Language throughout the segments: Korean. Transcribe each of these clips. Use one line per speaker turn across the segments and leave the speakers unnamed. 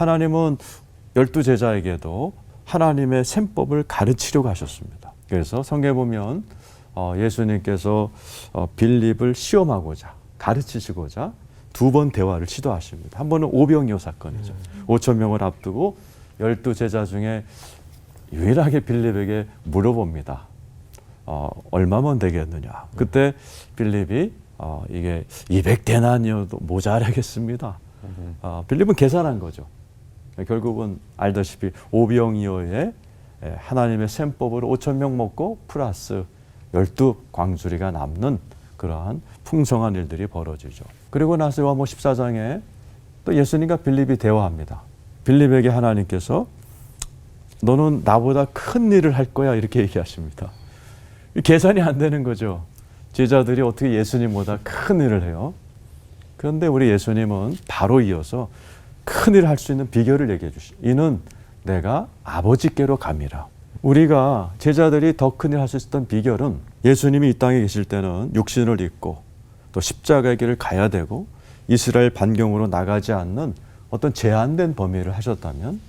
하나님은 열두 제자에게도 하나님의 셈법을 가르치려고 하셨습니다. 그래서 성경에 보면 어, 예수님께서 어, 빌립을 시험하고자 가르치시고자 두 번 대화를 시도하십니다. 한 번은 오병이어 사건이죠. 오천 명을 앞두고 열두 제자 중에 유일하게 빌립에게 물어봅니다. 어, 얼마면 되겠느냐. 그때 빌립이 어, 이게 200 대나니어도 모자라겠습니다. 어, 빌립은 계산한 거죠. 결국은 알다시피 오병이어의 에, 하나님의 셈법으로 5천 명 먹고 플러스 12 광주리가 남는 그러한 풍성한 일들이 벌어지죠. 그리고 나서 요한복 14장에 또 예수님과 빌립이 대화합니다. 빌립에게 하나님께서 너는 나보다 큰 일을 할 거야 이렇게 얘기하십니다. 이 계산이 안 되는 거죠. 제자들이 어떻게 예수님보다 큰 일을 해요? 그런데 우리 예수님은 바로 이어서 큰 일을 할수 있는 비결을 얘기해 주시. 이는 내가 아버지께로 감이라. 우리가 제자들이 더 큰 일을 할수 있었던 비결은 예수님이 이 땅에 계실 때는 육신을 입고 또 십자가의 길을 가야 되고 이스라엘 반경으로 나가지 않는 어떤 제한된 범위를 하셨다면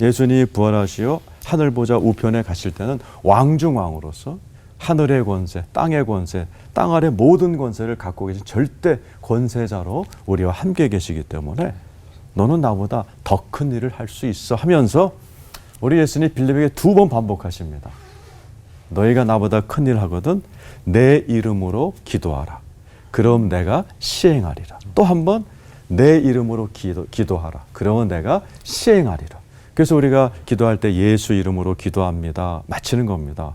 예수님이 부활하시어 하늘 보좌 우편에 가실 때는 왕중왕으로서 하늘의 권세, 땅의 권세, 땅 아래 모든 권세를 갖고 계신 절대 권세자로 우리와 함께 계시기 때문에 너는 나보다 더 큰 일을 할 수 있어 하면서 우리 예수님 빌립에게 두 번 반복하십니다. 너희가 나보다 큰 일 하거든 내 이름으로 기도하라. 그럼 내가 시행하리라. 또 한 번 내 이름으로 기도, 기도하라. 그러면 내가 시행하리라. 그래서 우리가 기도할 때 예수 이름으로 기도합니다. 마치는 겁니다.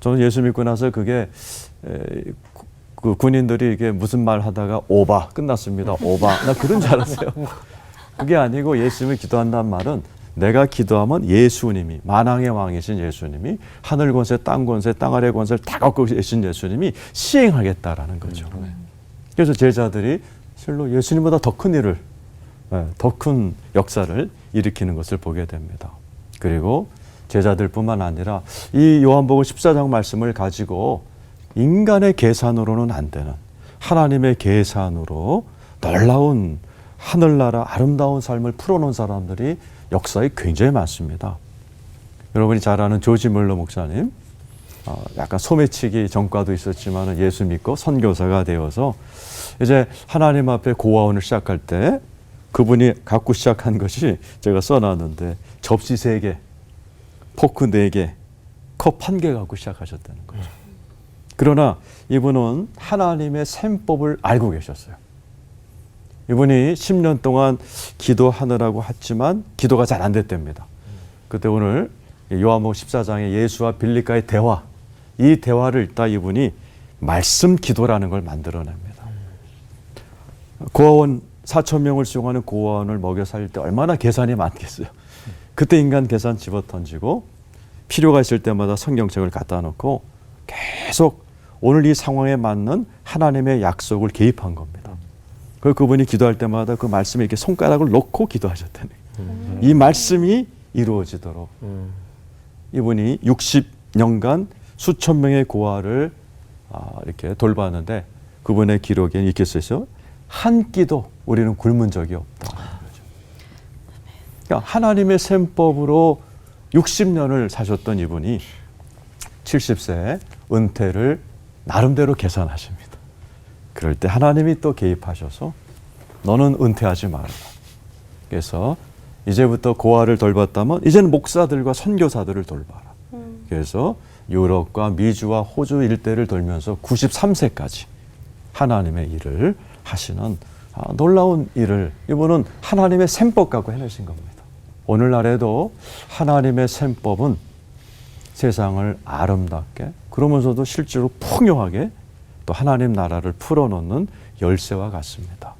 저는 예수 믿고 나서 그게 에, 구- 그 군인들이 이게 무슨 말 하다가 오바 끝났습니다. 오바 나 그런 줄 알았어요. 그게 아니고 예수님이 기도한다는 말은 내가 기도하면 예수님이 만왕의 왕이신 예수님이 하늘 권세, 땅 권세, 땅 아래 권세를 다 갖고 계신 예수님이 시행하겠다라는 거죠. 그래서 제자들이 실로 예수님보다 더 큰 일을 더 큰 역사를 일으키는 것을 보게 됩니다. 그리고 제자들뿐만 아니라 이 요한복음 14장 말씀을 가지고 인간의 계산으로는 안 되는 하나님의 계산으로 놀라운 하늘나라 아름다운 삶을 풀어놓은 사람들이 역사에 굉장히 많습니다. 여러분이 잘 아는 조지 멀러 목사님, 어, 약간 소매치기 전과도 있었지만 예수 믿고 선교사가 되어서 이제 하나님 앞에 고아원을 시작할 때 그분이 갖고 시작한 것이 제가 써놨는데 접시 세 개, 포크 네 개, 컵한개 갖고 시작하셨다는 거죠. 그러나 이분은 하나님의 셈법을 알고 계셨어요. 이분이 10년 동안 기도하느라고 했지만 기도가 잘 안 됐답니다. 그때 오늘 요한복음 14장의 예수와 빌립과의 대화, 이 대화를 읽다 이분이 말씀 기도라는 걸 만들어냅니다. 고아원 4천 명을 수용하는 고아원을 먹여 살릴 때 얼마나 계산이 많겠어요. 그때 인간 계산 집어 던지고 필요가 있을 때마다 성경책을 갖다 놓고 계속 오늘 이 상황에 맞는 하나님의 약속을 개입한 겁니다. 그 그분이 기도할 때마다 그 말씀에 이렇게 손가락을 놓고 기도하셨다는 거예요. 이 말씀이 이루어지도록 이분이 60년간 수천 명의 고아를 아, 이렇게 돌봤는데 그분의 기록에 이렇게 쓰죠. 한 끼도 우리는 굶은 적이 없다. 그러니까 하나님의 셈법으로 60년을 사셨던 이분이 70세 은퇴를 나름대로 계산하십니다. 그럴 때 하나님이 또 개입하셔서 너는 은퇴하지 말아라. 그래서 이제부터 고아를 돌봤다면 이제는 목사들과 선교사들을 돌봐라. 그래서 유럽과 미주와 호주 일대를 돌면서 93세까지 하나님의 일을 하시는 아, 놀라운 일을 이분은 하나님의 셈법 갖고 해내신 겁니다. 오늘날에도 하나님의 셈법은 세상을 아름답게 그러면서도 실제로 풍요하게 또 하나님 나라를 풀어놓는 열쇠와 같습니다.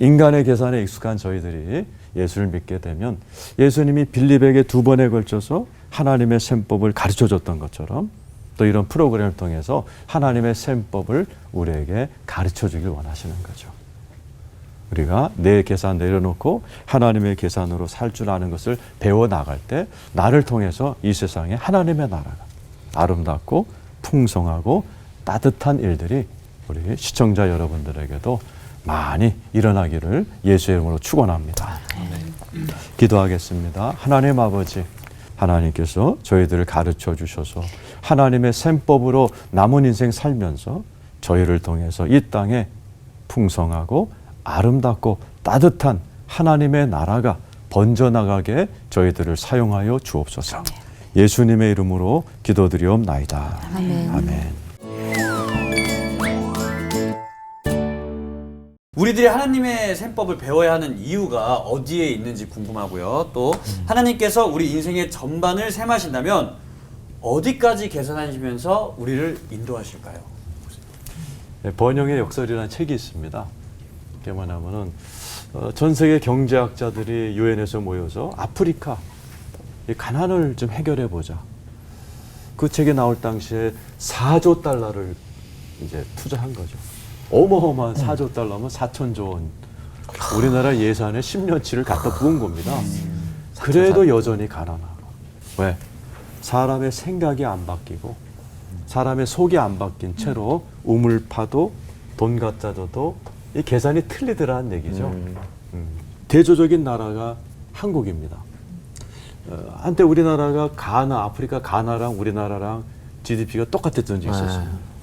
인간의 계산에 익숙한 저희들이 예수를 믿게 되면 예수님이 빌립에게 두 번에 걸쳐서 하나님의 셈법을 가르쳐 줬던 것처럼 또 이런 프로그램을 통해서 하나님의 셈법을 우리에게 가르쳐 주길 원하시는 거죠. 우리가 내 계산 내려놓고 하나님의 계산으로 살 줄 아는 것을 배워 나갈 때 나를 통해서 이 세상에 하나님의 나라가 아름답고 풍성하고 따뜻한 일들이 우리 시청자 여러분들에게도 많이 일어나기를 예수의 이름으로 축원합니다. 기도하겠습니다. 하나님 아버지, 하나님께서 저희들을 가르쳐 주셔서 하나님의 셈법으로 남은 인생 살면서 저희를 통해서 이 땅에 풍성하고 아름답고 따뜻한 하나님의 나라가 번져나가게 저희들을 사용하여 주옵소서. 예수님의 이름으로 기도드리옵나이다.
아멘.
아멘.
우리들이 하나님의 셈법을 배워야 하는 이유가 어디에 있는지 궁금하고요. 또 하나님께서 우리 인생의 전반을 셈하신다면 어디까지 계산하시면서 우리를 인도하실까요?
네, 번영의 역설이라는 책이 있습니다. 그게 뭐냐면은 어, 전 세계 경제학자들이 유엔에서 모여서 아프리카 이 가난을 좀 해결해 보자. 그 책이 나올 당시에 4조 달러를 이제 투자한 거죠. 어마어마한 4조 달러면 4천조 원. 우리나라 예산의 10년치를 갖다 부은 겁니다. 그래도 여전히 가난하고. 왜? 사람의 생각이 안 바뀌고 사람의 속이 안 바뀐 채로 우물 파도 돈 갖다 줘도 이 계산이 틀리더라는 얘기죠. 음. 대조적인 나라가 한국입니다. 어, 한때 우리나라가 가나 아프리카 가나랑 우리나라랑 GDP가 똑같았던 적이 있었습니다.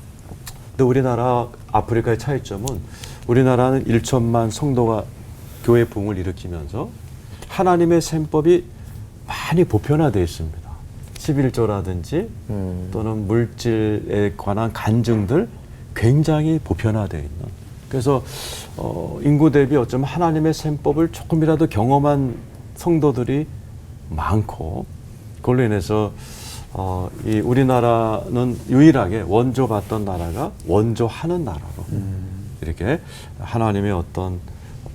근데 우리나라 아프리카의 차이점은 우리나라는 1천만 성도가 교회 붕을 일으키면서 하나님의 셈법이 많이 보편화되어 있습니다. 11조라든지 또는 물질에 관한 간증들 굉장히 보편화되어 있는. 그래서 어, 인구 대비 어쩌면 하나님의 셈법을 조금이라도 경험한 성도들이 많고 그걸로 인해서 어, 이 우리나라는 유일하게 원조 받던 나라가 원조하는 나라로 이렇게 하나님의 어떤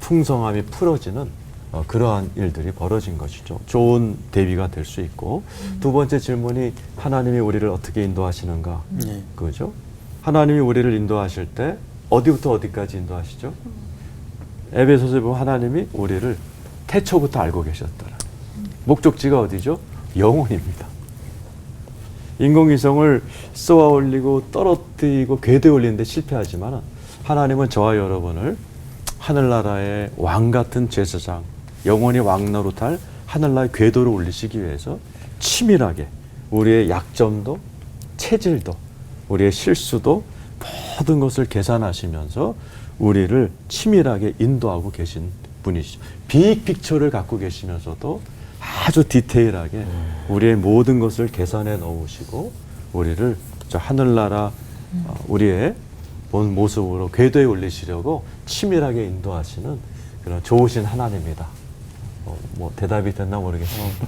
풍성함이 풀어지는 어, 그러한 일들이 벌어진 것이죠. 좋은 대비가 될 수 있고 두 번째 질문이 하나님이 우리를 어떻게 인도하시는가
네.
그죠? 하나님이 우리를 인도하실 때 어디부터 어디까지 인도하시죠? 에베소서에 보면 하나님이 우리를 태초부터 알고 계셨더라. 목적지가 어디죠? 영혼입니다. 인공위성을 쏘아 올리고 떨어뜨리고 궤도에 올리는데 실패하지만 하나님은 저와 여러분을 하늘나라의 왕 같은 제사장, 영원히 왕 노릇할 하늘나라의 궤도를 올리시기 위해서 치밀하게 우리의 약점도 체질도 우리의 실수도 모든 것을 계산하시면서 우리를 치밀하게 인도하고 계신 분이시죠. 빅 픽처를 갖고 계시면서도 아주 디테일하게 우리의 모든 것을 계산해 넣으시고 우리를 저 하늘나라 어, 우리의 본 모습으로 궤도에 올리시려고 치밀하게 인도하시는 그런 좋으신 하나님이다. 어, 뭐 대답이 됐나 모르겠습니다.